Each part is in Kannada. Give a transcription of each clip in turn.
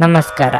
ನಮಸ್ಕಾರ.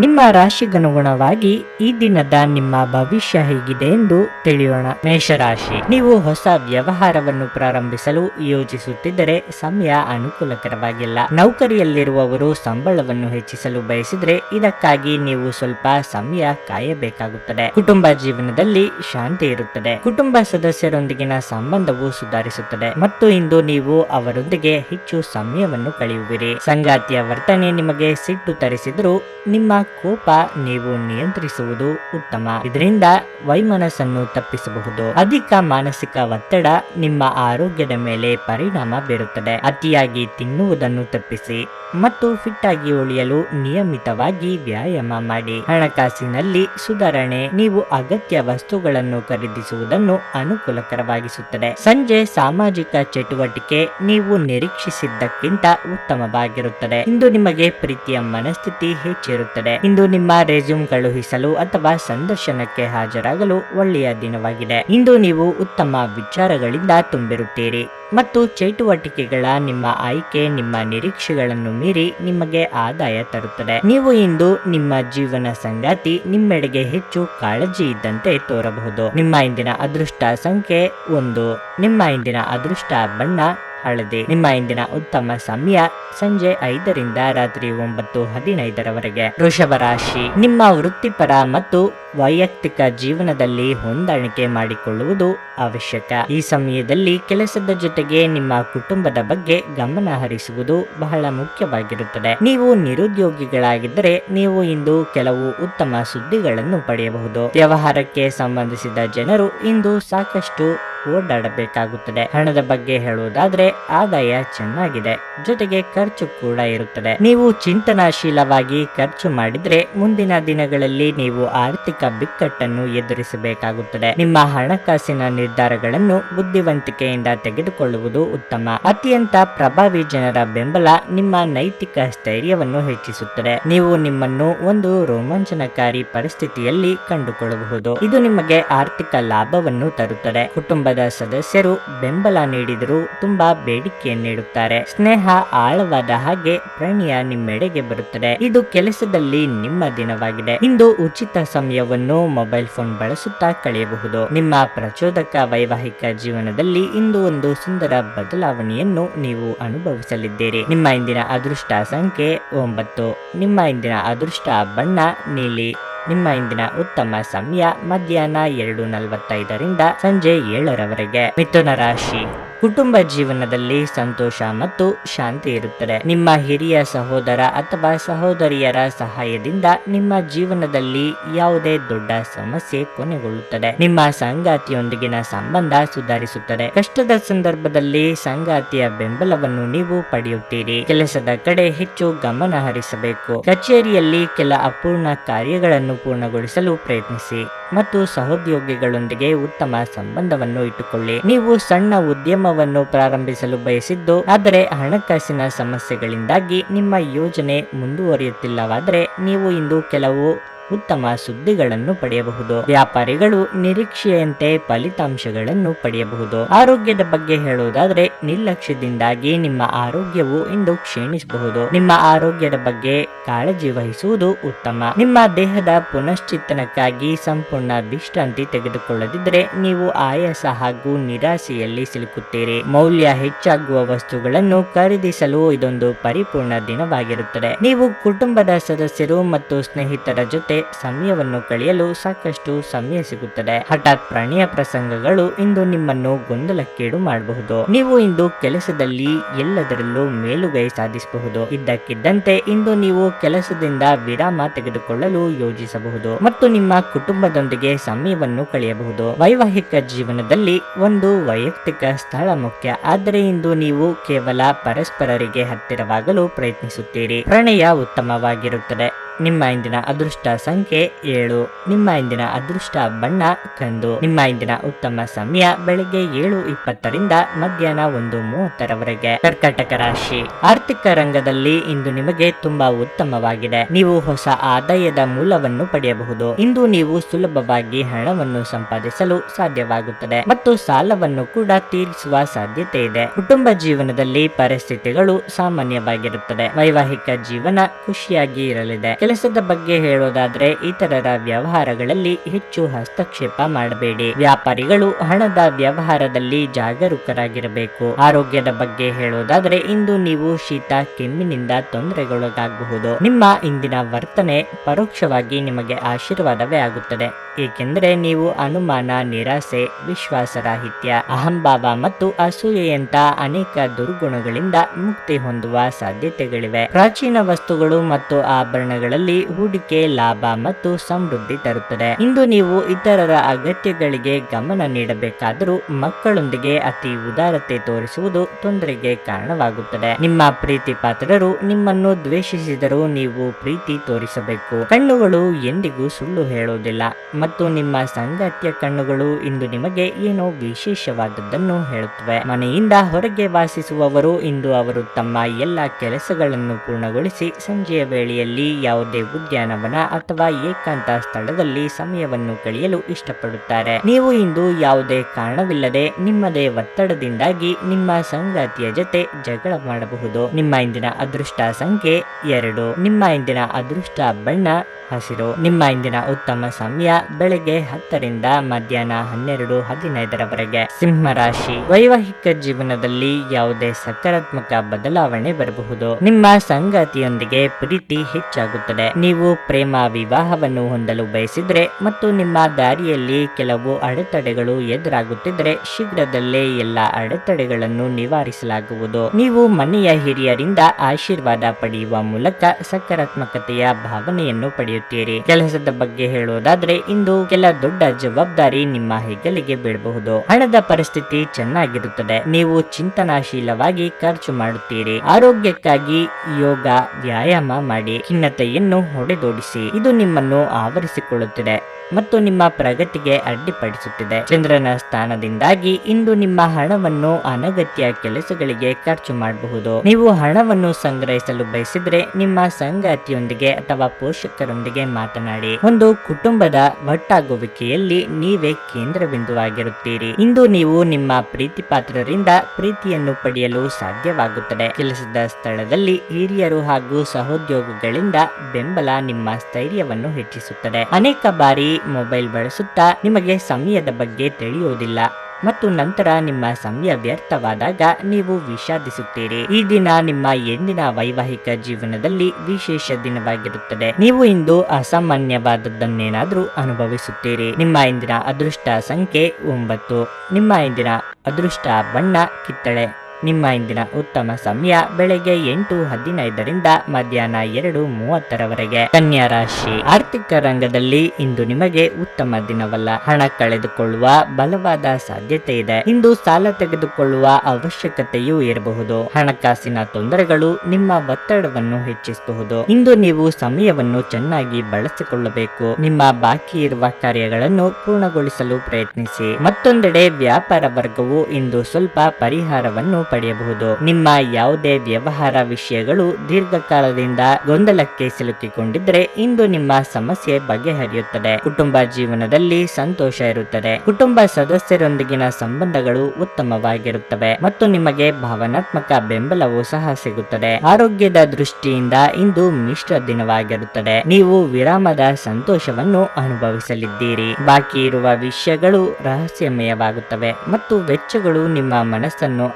ನಿಮ್ಮ ರಾಶಿಗನುಗುಣವಾಗಿ ಈ ದಿನದ ನಿಮ್ಮ ಭವಿಷ್ಯ ಹೇಗಿದೆ ಎಂದು ತಿಳಿಯೋಣ. ಮೇಷರಾಶಿ. ನೀವು ಹೊಸ ವ್ಯವಹಾರವನ್ನು ಪ್ರಾರಂಭಿಸಲು ಯೋಜಿಸುತ್ತಿದ್ದರೆ ಸಮಯ ಅನುಕೂಲಕರವಾಗಿಲ್ಲ. ನೌಕರಿಯಲ್ಲಿರುವವರು ಸಂಬಳವನ್ನು ಹೆಚ್ಚಿಸಲು ಬಯಸಿದ್ರೆ ಇದಕ್ಕಾಗಿ ನೀವು ಸ್ವಲ್ಪ ಸಮಯ ಕಾಯಬೇಕಾಗುತ್ತದೆ. ಕುಟುಂಬ ಜೀವನದಲ್ಲಿ ಶಾಂತಿ ಇರುತ್ತದೆ. ಕುಟುಂಬ ಸದಸ್ಯರೊಂದಿಗಿನ ಸಂಬಂಧವು ಸುಧಾರಿಸುತ್ತದೆ. ಮತ್ತು ಇಂದು ನೀವು ಅವರೊಂದಿಗೆ ಹೆಚ್ಚು ಸಮಯವನ್ನು ಕಳೆಯುವಿರಿ. ಸಂಗಾತಿಯ ವರ್ತನೆ ನಿಮಗೆ ಸಿಟ್ಟು ತರಿಸಿದರೂ ನಿಮ್ಮ ಕೋಪ ನೀವು ನಿಯಂತ್ರಿಸುವುದು ಉತ್ತಮ. ಇದರಿಂದ ವೈಮನಸ್ಸನ್ನು ತಪ್ಪಿಸಬಹುದು. ಅಧಿಕ ಮಾನಸಿಕ ಒತ್ತಡ ನಿಮ್ಮ ಆರೋಗ್ಯದ ಮೇಲೆ ಪರಿಣಾಮ ಬೀರುತ್ತದೆ. ಅತಿಯಾಗಿ ತಿನ್ನುವುದನ್ನು ತಪ್ಪಿಸಿ. ಮತ್ತು ಫಿಟ್ ಆಗಿ ಉಳಿಯಲು ನಿಯಮಿತವಾಗಿ ವ್ಯಾಯಾಮ ಮಾಡಿ. ಹಣಕಾಸಿನಲ್ಲಿ ಸುಧಾರಣೆ, ನೀವು ಅಗತ್ಯ ವಸ್ತುಗಳನ್ನು ಖರೀದಿಸುವುದನ್ನು ಅನುಕೂಲಕರವಾಗಿಸುತ್ತದೆ. ಸಂಜೆ ಸಾಮಾಜಿಕ ಚಟುವಟಿಕೆ, ನೀವು ನಿರೀಕ್ಷಿಸಿದ್ದಕ್ಕಿಂತ ಉತ್ತಮವಾಗಿರುತ್ತದೆ. ಇಂದು ನಿಮಗೆ ಪ್ರೀತಿಯ ಮನಸ್ಥಿತಿ ಹೆಚ್ಚಿರುತ್ತದೆ. ಇಂದು ನಿಮ್ಮ ರೆಸ್ಯೂಮ್ ಕಳುಹಿಸಲು ಅಥವಾ ಸಂದರ್ಶನಕ್ಕೆ ಹಾಜರಾಗಲು ಒಳ್ಳೆಯ ದಿನವಾಗಿದೆ. ಇಂದು ನೀವು ಉತ್ತಮ ವಿಚಾರಗಳಿಂದ ತುಂಬಿರುತ್ತೀರಿ. ಮತ್ತು ಚಟುವಟಿಕೆಗಳ ನಿಮ್ಮ ಆಯ್ಕೆ, ನಿಮ್ಮ ನಿರೀಕ್ಷೆಗಳನ್ನು ಮೀರಿ ನಿಮಗೆ ಆದಾಯ ತರುತ್ತದೆ. ನೀವು ಇಂದು ನಿಮ್ಮ ಜೀವನ ಸಂಗಾತಿ ನಿಮ್ಮೆಡೆಗೆ ಹೆಚ್ಚು ಕಾಳಜಿ ಇದ್ದಂತೆ ತೋರಬಹುದು. ನಿಮ್ಮ ಇಂದಿನ ಅದೃಷ್ಟ ಸಂಖ್ಯೆ ಒಂದು. ನಿಮ್ಮ ಇಂದಿನ ಅದೃಷ್ಟ ಬಣ್ಣ ಹಳದಿ. ನಿಮ್ಮ ಇಂದಿನ ಉತ್ತಮ ಸಮಯ ಸಂಜೆ ಐದರಿಂದ ರಾತ್ರಿ ಒಂಬತ್ತು ಹದಿನೈದರವರೆಗೆ. ವೃಷಭ ರಾಶಿ. ನಿಮ್ಮ ವೃತ್ತಿಪರ ಮತ್ತು ವೈಯಕ್ತಿಕ ಜೀವನದಲ್ಲಿ ಹೊಂದಾಣಿಕೆ ಮಾಡಿಕೊಳ್ಳುವುದು ಅವಶ್ಯಕ. ಈ ಸಮಯದಲ್ಲಿ ಕೆಲಸದ ಜೊತೆಗೆ ನಿಮ್ಮ ಕುಟುಂಬದ ಬಗ್ಗೆ ಗಮನ ಹರಿಸುವುದು ಬಹಳ ಮುಖ್ಯವಾಗಿರುತ್ತದೆ. ನೀವು ನಿರುದ್ಯೋಗಿಗಳಾಗಿದ್ದರೆ ನೀವು ಇಂದು ಕೆಲವು ಉತ್ತಮ ಸುದ್ದಿಗಳನ್ನು ಪಡೆಯಬಹುದು. ವ್ಯವಹಾರಕ್ಕೆ ಸಂಬಂಧಿಸಿದ ಜನರು ಇಂದು ಸಾಕಷ್ಟು ಓಡಾಡಬೇಕಾಗುತ್ತದೆ. ಹಣದ ಬಗ್ಗೆ ಹೇಳುವುದಾದ್ರೆ ಆದಾಯ ಚೆನ್ನಾಗಿದೆ. ಜೊತೆಗೆ ಖರ್ಚು ಕೂಡ ಇರುತ್ತದೆ. ನೀವು ಚಿಂತನಾಶೀಲವಾಗಿ ಖರ್ಚು ಮಾಡಿದ್ರೆ ಮುಂದಿನ ದಿನಗಳಲ್ಲಿ ನೀವು ಆರ್ಥಿಕ ಬಿಕ್ಕಟ್ಟನ್ನು ಎದುರಿಸಬೇಕಾಗುತ್ತದೆ. ನಿಮ್ಮ ಹಣಕಾಸಿನ ನಿರ್ಧಾರಗಳನ್ನು ಬುದ್ಧಿವಂತಿಕೆಯಿಂದ ತೆಗೆದುಕೊಳ್ಳುವುದು ಉತ್ತಮ. ಅತ್ಯಂತ ಪ್ರಭಾವಿ ಜನರ ಬೆಂಬಲ ನಿಮ್ಮ ನೈತಿಕ ಸ್ಥೈರ್ಯವನ್ನು ಹೆಚ್ಚಿಸುತ್ತದೆ. ನೀವು ನಿಮ್ಮನ್ನು ಒಂದು ರೋಮಾಂಚನಕಾರಿ ಪರಿಸ್ಥಿತಿಯಲ್ಲಿ ಕಂಡುಕೊಳ್ಳಬಹುದು. ಇದು ನಿಮಗೆ ಆರ್ಥಿಕ ಲಾಭವನ್ನು ತರುತ್ತದೆ. ಕುಟುಂಬದ ಸದಸ್ಯರು ಬೆಂಬಲ ನೀಡಿದರೂ ತುಂಬಾ ಬೇಡಿಕೆಯನ್ನಿಡುತ್ತಾರೆ ಸ್ನೇಹ ಆಳವಾದ ಹಾಗೆ ಪ್ರಣಯ ನಿಮ್ಮೆಡೆಗೆ ಬರುತ್ತದೆ. ಇದು ಕೆಲಸದಲ್ಲಿ ನಿಮ್ಮ ದಿನವಾಗಿದೆ. ಇಂದು ಉಚಿತ ಸಮಯವನ್ನು ಮೊಬೈಲ್ ಫೋನ್ ಬಳಸುತ್ತಾ ಕಳೆಯಬಹುದು. ನಿಮ್ಮ ಪ್ರಚೋದಕ ವೈವಾಹಿಕ ಜೀವನದಲ್ಲಿ ಇಂದು ಒಂದು ಸುಂದರ ಬದಲಾವಣೆಯನ್ನು ನೀವು ಅನುಭವಿಸಲಿದ್ದೀರಿ. ನಿಮ್ಮ ಇಂದಿನ ಅದೃಷ್ಟ ಸಂಖ್ಯೆ ಒಂಬತ್ತು. ನಿಮ್ಮ ಇಂದಿನ ಅದೃಷ್ಟ ಬಣ್ಣ ನೀಲಿ. ನಿಮ್ಮ ಇಂದಿನ ಉತ್ತಮ ಸಮಯ ಮಧ್ಯಾಹ್ನ ಎರಡು ನಲವತ್ತೈದರಿಂದ ಸಂಜೆ ಏಳರವರೆಗೆ ಮಿಥುನ ರಾಶಿ. ಕುಟುಂಬ ಜೀವನದಲ್ಲಿ ಸಂತೋಷ ಮತ್ತು ಶಾಂತಿ ಇರುತ್ತದೆ. ನಿಮ್ಮ ಹಿರಿಯ ಸಹೋದರ ಅಥವಾ ಸಹೋದರಿಯರ ಸಹಾಯದಿಂದ ನಿಮ್ಮ ಜೀವನದಲ್ಲಿ ಯಾವುದೇ ದೊಡ್ಡ ಸಮಸ್ಯೆ ಕೊನೆಗೊಳ್ಳುತ್ತದೆ. ನಿಮ್ಮ ಸಂಗಾತಿಯೊಂದಿಗಿನ ಸಂಬಂಧ ಸುಧಾರಿಸುತ್ತದೆ. ಕಷ್ಟದ ಸಂದರ್ಭದಲ್ಲಿ ಸಂಗಾತಿಯ ಬೆಂಬಲವನ್ನು ನೀವು ಪಡೆಯುತ್ತೀರಿ. ಕೆಲಸದ ಕಡೆ ಹೆಚ್ಚು ಗಮನ ಹರಿಸಬೇಕು. ಕಚೇರಿಯಲ್ಲಿ ಕೆಲ ಅಪೂರ್ಣ ಕಾರ್ಯಗಳನ್ನು ಪೂರ್ಣಗೊಳಿಸಲು ಪ್ರಯತ್ನಿಸಿ ಮತ್ತು ಸಹೋದ್ಯೋಗಿಗಳೊಂದಿಗೆ ಉತ್ತಮ ಸಂಬಂಧವನ್ನು ಇಟ್ಟುಕೊಳ್ಳಿ. ನೀವು ಸಣ್ಣ ಉದ್ಯಮವನ್ನು ಪ್ರಾರಂಭಿಸಲು ಬಯಸಿದ್ದು ಆದರೆ ಹಣಕಾಸಿನ ಸಮಸ್ಯೆಗಳಿಂದಾಗಿ ನಿಮ್ಮ ಯೋಜನೆ ಮುಂದುವರಿಯುತ್ತಿಲ್ಲವಾದರೆ ನೀವು ಇಂದು ಕೆಲವು ಉತ್ತಮ ಸುದ್ದಿಗಳನ್ನು ಪಡೆಯಬಹುದು. ವ್ಯಾಪಾರಿಗಳು ನಿರೀಕ್ಷೆಯಂತೆ ಫಲಿತಾಂಶಗಳನ್ನು ಪಡೆಯಬಹುದು. ಆರೋಗ್ಯದ ಬಗ್ಗೆ ಹೇಳುವುದಾದ್ರೆ, ನಿರ್ಲಕ್ಷ್ಯದಿಂದಾಗಿ ನಿಮ್ಮ ಆರೋಗ್ಯವು ಇಂದು ಕ್ಷೀಣಿಸಬಹುದು. ನಿಮ್ಮ ಆರೋಗ್ಯದ ಬಗ್ಗೆ ಕಾಳಜಿ ವಹಿಸುವುದು ಉತ್ತಮ. ನಿಮ್ಮ ದೇಹದ ಪುನಶ್ಚಿತ್ತನಕ್ಕಾಗಿ ಸಂಪೂರ್ಣ ವಿಶ್ರಾಂತಿ ತೆಗೆದುಕೊಳ್ಳದಿದ್ದರೆ, ನೀವು ಆಯಾಸ ಹಾಗೂ ನಿರಾಸೆಯಲ್ಲಿ ಸಿಲುಕುತ್ತೀರಿ. ಮೌಲ್ಯ ಹೆಚ್ಚಾಗುವ ವಸ್ತುಗಳನ್ನು ಖರೀದಿಸಲು ಇದೊಂದು ಪರಿಪೂರ್ಣ ದಿನವಾಗಿರುತ್ತದೆ. ನೀವು ಕುಟುಂಬದ ಸದಸ್ಯರು ಮತ್ತು ಸ್ನೇಹಿತರ ಜೊತೆ ಸಮಯವನ್ನು ಕಳೆಯಲು ಸಾಕಷ್ಟು ಸಮಯ ಸಿಗುತ್ತದೆ. ಹಠಾತ್ ಪ್ರಣಯ ಪ್ರಸಂಗಗಳು ಇಂದು ನಿಮ್ಮನ್ನು ಗೊಂದಲಕ್ಕೀಡು ಮಾಡಬಹುದು. ನೀವು ಇಂದು ಕೆಲಸದಲ್ಲಿ ಎಲ್ಲದರಲ್ಲೂ ಮೇಲುಗೈ ಸಾಧಿಸಬಹುದು. ಇದ್ದಕ್ಕಿದ್ದಂತೆ ಇಂದು ನೀವು ಕೆಲಸದಿಂದ ವಿರಾಮ ತೆಗೆದುಕೊಳ್ಳಲು ಯೋಜಿಸಬಹುದು. ಮತ್ತು ನಿಮ್ಮ ಕುಟುಂಬದೊಂದಿಗೆ ಸಮಯವನ್ನು ಕಳೆಯಬಹುದು. ವೈವಾಹಿಕ ಜೀವನದಲ್ಲಿ ಒಂದು ವೈಯಕ್ತಿಕ ಸ್ಥಳ ಮುಖ್ಯ. ಆದರೆ ಇಂದು ನೀವು ಕೇವಲ ಪರಸ್ಪರರಿಗೆ ಹತ್ತಿರವಾಗಲು ಪ್ರಯತ್ನಿಸುತ್ತೀರಿ. ಪ್ರಣಯ ಉತ್ತಮವಾಗಿರುತ್ತದೆ. ನಿಮ್ಮ ಇಂದಿನ ಅದೃಷ್ಟ ಸಂಖ್ಯೆ ಏಳು. ನಿಮ್ಮ ಇಂದಿನ ಅದೃಷ್ಟ ಬಣ್ಣ ಕಂದು. ನಿಮ್ಮ ಇಂದಿನ ಉತ್ತಮ ಸಮಯ ಬೆಳಿಗ್ಗೆ ಏಳು ಇಪ್ಪತ್ತರಿಂದ ಮಧ್ಯಾಹ್ನ ಒಂದು ಮೂವತ್ತರವರೆಗೆ. ಕರ್ಕಾಟಕ ರಾಶಿ. ಆರ್ಥಿಕ ರಂಗದಲ್ಲಿ ಇಂದು ನಿಮಗೆ ತುಂಬಾ ಉತ್ತಮವಾಗಿದೆ. ನೀವು ಹೊಸ ಆದಾಯದ ಮೂಲವನ್ನು ಪಡೆಯಬಹುದು. ಇಂದು ನೀವು ಸುಲಭವಾಗಿ ಹಣವನ್ನು ಸಂಪಾದಿಸಲು ಸಾಧ್ಯವಾಗುತ್ತದೆ. ಮತ್ತು ಸಾಲವನ್ನು ಕೂಡ ತೀರಿಸುವ ಸಾಧ್ಯತೆ ಇದೆ. ಕುಟುಂಬ ಜೀವನದಲ್ಲಿ ಪರಿಸ್ಥಿತಿಗಳು ಸಾಮಾನ್ಯವಾಗಿರುತ್ತದೆ. ವೈವಾಹಿಕ ಜೀವನ ಖುಷಿಯಾಗಿ ಇರಲಿದೆ. ಕೆಲಸದ ಬಗ್ಗೆ ಹೇಳೋದಾದ್ರೆ, ಇತರರ ವ್ಯವಹಾರಗಳಲ್ಲಿ ಹೆಚ್ಚು ಹಸ್ತಕ್ಷೇಪ ಮಾಡಬೇಡಿ. ವ್ಯಾಪಾರಿಗಳು ಹಣದ ವ್ಯವಹಾರದಲ್ಲಿ ಜಾಗರೂಕರಾಗಿರಬೇಕು. ಆರೋಗ್ಯದ ಬಗ್ಗೆ ಹೇಳೋದಾದ್ರೆ, ಇಂದು ನೀವು ಶೀತ, ಕೆಮ್ಮಿನಿಂದ ತೊಂದರೆಗೊಳಗಾಗಬಹುದು. ನಿಮ್ಮ ಇಂದಿನ ವರ್ತನೆ ಪರೋಕ್ಷವಾಗಿ ನಿಮಗೆ ಆಶೀರ್ವಾದವೇ ಆಗುತ್ತದೆ. ಏಕೆಂದರೆ ನೀವು ಅನುಮಾನ, ನಿರಾಸೆ, ವಿಶ್ವಾಸರಾಹಿತ್ಯ, ಅಹಂಭಾವ ಮತ್ತು ಅಸೂಯೆಯಂತ ಅನೇಕ ದುರ್ಗುಣಗಳಿಂದ ಮುಕ್ತಿ ಹೊಂದುವ ಸಾಧ್ಯತೆಗಳಿವೆ. ಪ್ರಾಚೀನ ವಸ್ತುಗಳು ಮತ್ತು ಆಭರಣಗಳಲ್ಲಿ ಹೂಡಿಕೆ ಲಾಭ ಮತ್ತು ಸಮೃದ್ಧಿ ತರುತ್ತದೆ. ಇಂದು ನೀವು ಇತರರ ಅಗತ್ಯಗಳಿಗೆ ಗಮನ ನೀಡಬೇಕಾದರೂ ಮಕ್ಕಳೊಂದಿಗೆ ಅತಿ ಉದಾರತೆ ತೋರಿಸುವುದು ತೊಂದರೆಗೆ ಕಾರಣವಾಗುತ್ತದೆ. ನಿಮ್ಮ ಪ್ರೀತಿ ಪಾತ್ರರು ನಿಮ್ಮನ್ನು ದ್ವೇಷಿಸಿದರೂ ನೀವು ಪ್ರೀತಿ ತೋರಿಸಬೇಕು. ಕಣ್ಣುಗಳು ಎಂದಿಗೂ ಸುಳ್ಳು ಹೇಳುವುದಿಲ್ಲ ಮತ್ತು ನಿಮ್ಮ ಸಂಗಾತಿಯ ಕಣ್ಣುಗಳು ಇಂದು ನಿಮಗೆ ಏನೋ ವಿಶೇಷವಾದದ್ದನ್ನು ಹೇಳುತ್ತವೆ. ಮನೆಯಿಂದ ಹೊರಗೆ ವಾಸಿಸುವವರು ಇಂದು ಅವರು ತಮ್ಮ ಎಲ್ಲ ಕೆಲಸಗಳನ್ನು ಪೂರ್ಣಗೊಳಿಸಿ ಸಂಜೆಯ ವೇಳೆಯಲ್ಲಿ ಯಾವುದೇ ಉದ್ಯಾನವನ ಅಥವಾ ಏಕಾಂತ ಸ್ಥಳದಲ್ಲಿ ಸಮಯವನ್ನು ಕಳೆಯಲು ಇಷ್ಟಪಡುತ್ತಾರೆ. ನೀವು ಇಂದು ಯಾವುದೇ ಕಾರಣವಿಲ್ಲದೆ ನಿಮ್ಮದೇ ಒತ್ತಡದಿಂದಾಗಿ ನಿಮ್ಮ ಸಂಗಾತಿಯ ಜೊತೆ ಜಗಳ ಮಾಡಬಹುದು. ನಿಮ್ಮ ಇಂದಿನ ಅದೃಷ್ಟ ಸಂಖ್ಯೆ ಎರಡು. ನಿಮ್ಮ ಇಂದಿನ ಅದೃಷ್ಟ ಬಣ್ಣ ಹಸಿರು. ನಿಮ್ಮ ಇಂದಿನ ಉತ್ತಮ ಸಮಯ ಬೆಳಗ್ಗೆ ಹತ್ತರಿಂದ ಮಧ್ಯಾಹ್ನ ಹನ್ನೆರಡು ಹದಿನೈದರವರೆಗೆ. ಸಿಂಹ ರಾಶಿ. ವೈವಾಹಿಕ ಜೀವನದಲ್ಲಿ ಯಾವುದೇ ಸಕಾರಾತ್ಮಕ ಬದಲಾವಣೆ ಬರಬಹುದು. ನಿಮ್ಮ ಸಂಗಾತಿಯೊಂದಿಗೆ ಪ್ರೀತಿ ಹೆಚ್ಚಾಗುತ್ತದೆ. ನೀವು ಪ್ರೇಮ ವಿವಾಹವನ್ನು ಹೊಂದಲು ಬಯಸಿದ್ರೆ ಮತ್ತು ನಿಮ್ಮ ದಾರಿಯಲ್ಲಿ ಕೆಲವು ಅಡೆತಡೆಗಳು ಎದುರಾಗುತ್ತಿದ್ರೆ ಶೀಘ್ರದಲ್ಲೇ ಎಲ್ಲ ಅಡೆತಡೆಗಳನ್ನು ನಿವಾರಿಸಲಾಗುವುದು. ನೀವು ಮನೆಯ ಹಿರಿಯರಿಂದ ಆಶೀರ್ವಾದ ಪಡೆಯುವ ಮೂಲಕ ಸಕಾರಾತ್ಮಕತೆಯ ಭಾವನೆಯನ್ನು ಪಡೆಯುತ್ತೀರಿ. ಕೆಲಸದ ಬಗ್ಗೆ ಹೇಳುವುದಾದ್ರೆ, ಇಂದು ಕೆಲ ದೊಡ್ಡ ಜವಾಬ್ದಾರಿ ನಿಮ್ಮ ಹೆಗಲಿಗೆ ಬೀಳಬಹುದು. ಹಣದ ಪರಿಸ್ಥಿತಿ ಚೆನ್ನಾಗಿರುತ್ತದೆ. ನೀವು ಚಿಂತನಾಶೀಲವಾಗಿ ಖರ್ಚು ಮಾಡುತ್ತೀರಿ. ಆರೋಗ್ಯಕ್ಕಾಗಿ ಯೋಗ, ವ್ಯಾಯಾಮ ಮಾಡಿ. ಖಿನ್ನತೆಯನ್ನು ಹೊಡೆದೋಡಿಸಿ. ಇದು ನಿಮ್ಮನ್ನು ಆವರಿಸಿಕೊಳ್ಳುತ್ತಿದೆ. ಮತ್ತು ನಿಮ್ಮ ಪ್ರಗತಿಗೆ ಅಡ್ಡಿಪಡಿಸುತ್ತಿದೆ. ಚಂದ್ರನ ಸ್ಥಾನದಿಂದಾಗಿ ಇಂದು ನಿಮ್ಮ ಹಣವನ್ನು ಅನಗತ್ಯ ಕೆಲಸಗಳಿಗೆ ಖರ್ಚು ಮಾಡಬಹುದು. ನೀವು ಹಣವನ್ನು ಸಂಗ್ರಹಿಸಲು ಬಯಸಿದ್ರೆ ನಿಮ್ಮ ಸಂಗಾತಿಯೊಂದಿಗೆ ಅಥವಾ ಪೋಷಕರೊಂದಿಗೆ ಮಾತನಾಡಿ. ಒಂದು ಕುಟುಂಬದ ಒಟ್ಟಾಗುವಿಕೆಯಲ್ಲಿ ನೀವೇ ಕೇಂದ್ರ ಬಿಂದುವಾಗಿರುತ್ತೀರಿ ಇಂದು ನೀವು ನಿಮ್ಮ ಪ್ರೀತಿ ಪಾತ್ರರಿಂದ ಪ್ರೀತಿಯನ್ನು ಪಡೆಯಲು ಸಾಧ್ಯವಾಗುತ್ತದೆ. ಕೆಲಸದ ಸ್ಥಳದಲ್ಲಿ ಹಿರಿಯರು ಹಾಗೂ ಸಹೋದ್ಯೋಗಿಗಳಿಂದ ಬೆಂಬಲ ನಿಮ್ಮ ಸ್ಥೈರ್ಯವನ್ನು ಹೆಚ್ಚಿಸುತ್ತದೆ. ಅನೇಕ ಬಾರಿ ಮೊಬೈಲ್ ಬಳಸುತ್ತಾ ನಿಮಗೆ ಸಮಯದ ಬಗ್ಗೆ ತಿಳಿಯುವುದಿಲ್ಲ ಮತ್ತು ನಂತರ ನಿಮ್ಮ ಸಮಯ ವ್ಯರ್ಥವಾದಾಗ ನೀವು ವಿಷಾದಿಸುತ್ತೀರಿ. ಈ ದಿನ ನಿಮ್ಮ ಎಂದಿನ ವೈವಾಹಿಕ ಜೀವನದಲ್ಲಿ ವಿಶೇಷ ದಿನವಾಗಿರುತ್ತದೆ. ನೀವು ಇಂದು ಅಸಾಮಾನ್ಯವಾದದ್ದನ್ನೇನಾದರೂ ಅನುಭವಿಸುತ್ತೀರಿ. ನಿಮ್ಮ ಇಂದಿನ ಅದೃಷ್ಟ ಸಂಖ್ಯೆ ಒಂಬತ್ತು. ನಿಮ್ಮ ಇಂದಿನ ಅದೃಷ್ಟ ಬಣ್ಣ ಕಿತ್ತಳೆ. ನಿಮ್ಮ ಇಂದಿನ ಉತ್ತಮ ಸಮಯ ಬೆಳಗ್ಗೆ ಎಂಟು ಹದಿನೈದರಿಂದ ಮಧ್ಯಾಹ್ನ ಎರಡು ಮೂವತ್ತರವರೆಗೆ. ಕನ್ಯಾ ರಾಶಿ. ಆರ್ಥಿಕ ರಂಗದಲ್ಲಿ ಇಂದು ನಿಮಗೆ ಉತ್ತಮ ದಿನವಲ್ಲ. ಹಣ ಕಳೆದುಕೊಳ್ಳುವ ಬಲವಾದ ಸಾಧ್ಯತೆ ಇದೆ. ಇಂದು ಸಾಲ ತೆಗೆದುಕೊಳ್ಳುವ ಅವಶ್ಯಕತೆಯೂ ಇರಬಹುದು. ಹಣಕಾಸಿನ ತೊಂದರೆಗಳು ನಿಮ್ಮ ಒತ್ತಡವನ್ನು ಹೆಚ್ಚಿಸಬಹುದು. ಇಂದು ನೀವು ಸಮಯವನ್ನು ಚೆನ್ನಾಗಿ ಬಳಸಿಕೊಳ್ಳಬೇಕು. ನಿಮ್ಮ ಬಾಕಿ ಇರುವ ಕಾರ್ಯಗಳನ್ನು ಪೂರ್ಣಗೊಳಿಸಲು ಪ್ರಯತ್ನಿಸಿ. ಮತ್ತೊಂದೆಡೆ ವ್ಯಾಪಾರ ವರ್ಗವು ಇಂದು ಸ್ವಲ್ಪ ಪರಿಹಾರವನ್ನು ಪಡೆಯಬಹುದು. ನಿಮ್ಮ ಯಾವುದೇ ವ್ಯವಹಾರ ವಿಷಯಗಳು ದೀರ್ಘಕಾಲದಿಂದ ಗೊಂದಲಕ್ಕೆ ಸಿಲುಕಿಕೊಂಡಿದ್ರೆ ಇಂದು ನಿಮ್ಮ ಸಮಸ್ಯೆ ಬಗೆಹರಿಯುತ್ತದೆ. ಕುಟುಂಬ ಜೀವನದಲ್ಲಿ ಸಂತೋಷ ಇರುತ್ತದೆ. ಕುಟುಂಬ ಸದಸ್ಯರೊಂದಿಗಿನ ಸಂಬಂಧಗಳು ಉತ್ತಮವಾಗಿರುತ್ತವೆ ಮತ್ತು ನಿಮಗೆ ಭಾವನಾತ್ಮಕ ಬೆಂಬಲವೂ ಸಹ ಸಿಗುತ್ತದೆ. ಆರೋಗ್ಯದ ದೃಷ್ಟಿಯಿಂದ ಇಂದು ಮಿಶ್ರ ದಿನವಾಗಿರುತ್ತದೆ. ನೀವು ವಿರಾಮದ ಸಂತೋಷವನ್ನು ಅನುಭವಿಸಲಿದ್ದೀರಿ. ಬಾಕಿ ಇರುವ ವಿಷಯಗಳು ರಹಸ್ಯಮಯವಾಗುತ್ತವೆ ಮತ್ತು ವೆಚ್ಚಗಳು ನಿಮ್ಮ ಮನಸ್ಸನ್ನು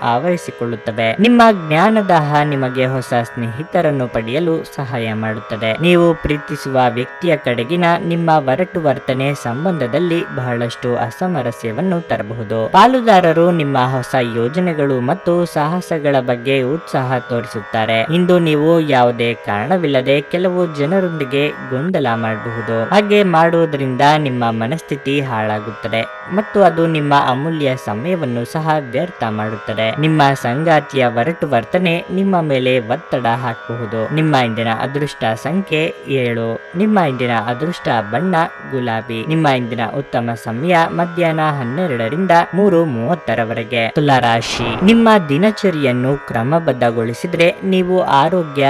ಆವರಿಸಿಕೊಳ್ಳುತ್ತವೆ ನಿಮ್ಮ ಜ್ಞಾನದಾಹ ನಿಮಗೆ ಹೊಸ ಸ್ನೇಹಿತರನ್ನು ಪಡೆಯಲು ಸಹಾಯ ಮಾಡುತ್ತದೆ. ನೀವು ಪ್ರೀತಿಸುವ ವ್ಯಕ್ತಿಯ ಕಡೆಗಿನ ನಿಮ್ಮ ಒರಟು ವರ್ತನೆ ಸಂಬಂಧದಲ್ಲಿ ಬಹಳಷ್ಟು ಅಸಮರಸ್ಯವನ್ನು ತರಬಹುದು. ಪಾಲುದಾರರು ನಿಮ್ಮ ಹೊಸ ಯೋಜನೆಗಳು ಮತ್ತು ಸಾಹಸಗಳ ಬಗ್ಗೆ ಉತ್ಸಾಹ ತೋರಿಸುತ್ತಾರೆ. ಇಂದು ನೀವು ಯಾವುದೇ ಕಾರಣವಿಲ್ಲದೆ ಕೆಲವು ಜನರೊಂದಿಗೆ ಗೊಂದಲ ಮಾಡಬಹುದು. ಹಾಗೆ ಮಾಡುವುದರಿಂದ ನಿಮ್ಮ ಮನಸ್ಥಿತಿ ಹಾಳಾಗುತ್ತದೆ ಮತ್ತು ಅದು ನಿಮ್ಮ ಅಮೂಲ್ಯ ಸಮಯವನ್ನು ಸಹ ವ್ಯರ್ಥ ಮಾಡುತ್ತದೆ. ನಿಮ್ಮ ಸಂಗಾತಿಯ ಒರಟು ವರ್ತನೆ ನಿಮ್ಮ ಮೇಲೆ ಒತ್ತಡ ಹಾಕಬಹುದು. ನಿಮ್ಮ ಇಂದಿನ ಅದೃಷ್ಟ ಸಂಖ್ಯೆ ಏಳು. ನಿಮ್ಮ ಇಂದಿನ ಅದೃಷ್ಟ ಬಣ್ಣ ಗುಲಾಬಿ. ನಿಮ್ಮ ಇಂದಿನ ಉತ್ತಮ ಸಮಯ ಮಧ್ಯಾಹ್ನ ಹನ್ನೆರಡರಿಂದ ಮೂರು ಮೂವತ್ತರವರೆಗೆ. ತುಲಾರಾಶಿ ನಿಮ್ಮ ದಿನಚರಿಯನ್ನು ಕ್ರಮಬದ್ಧಗೊಳಿಸಿದ್ರೆ ನೀವು ಆರೋಗ್ಯ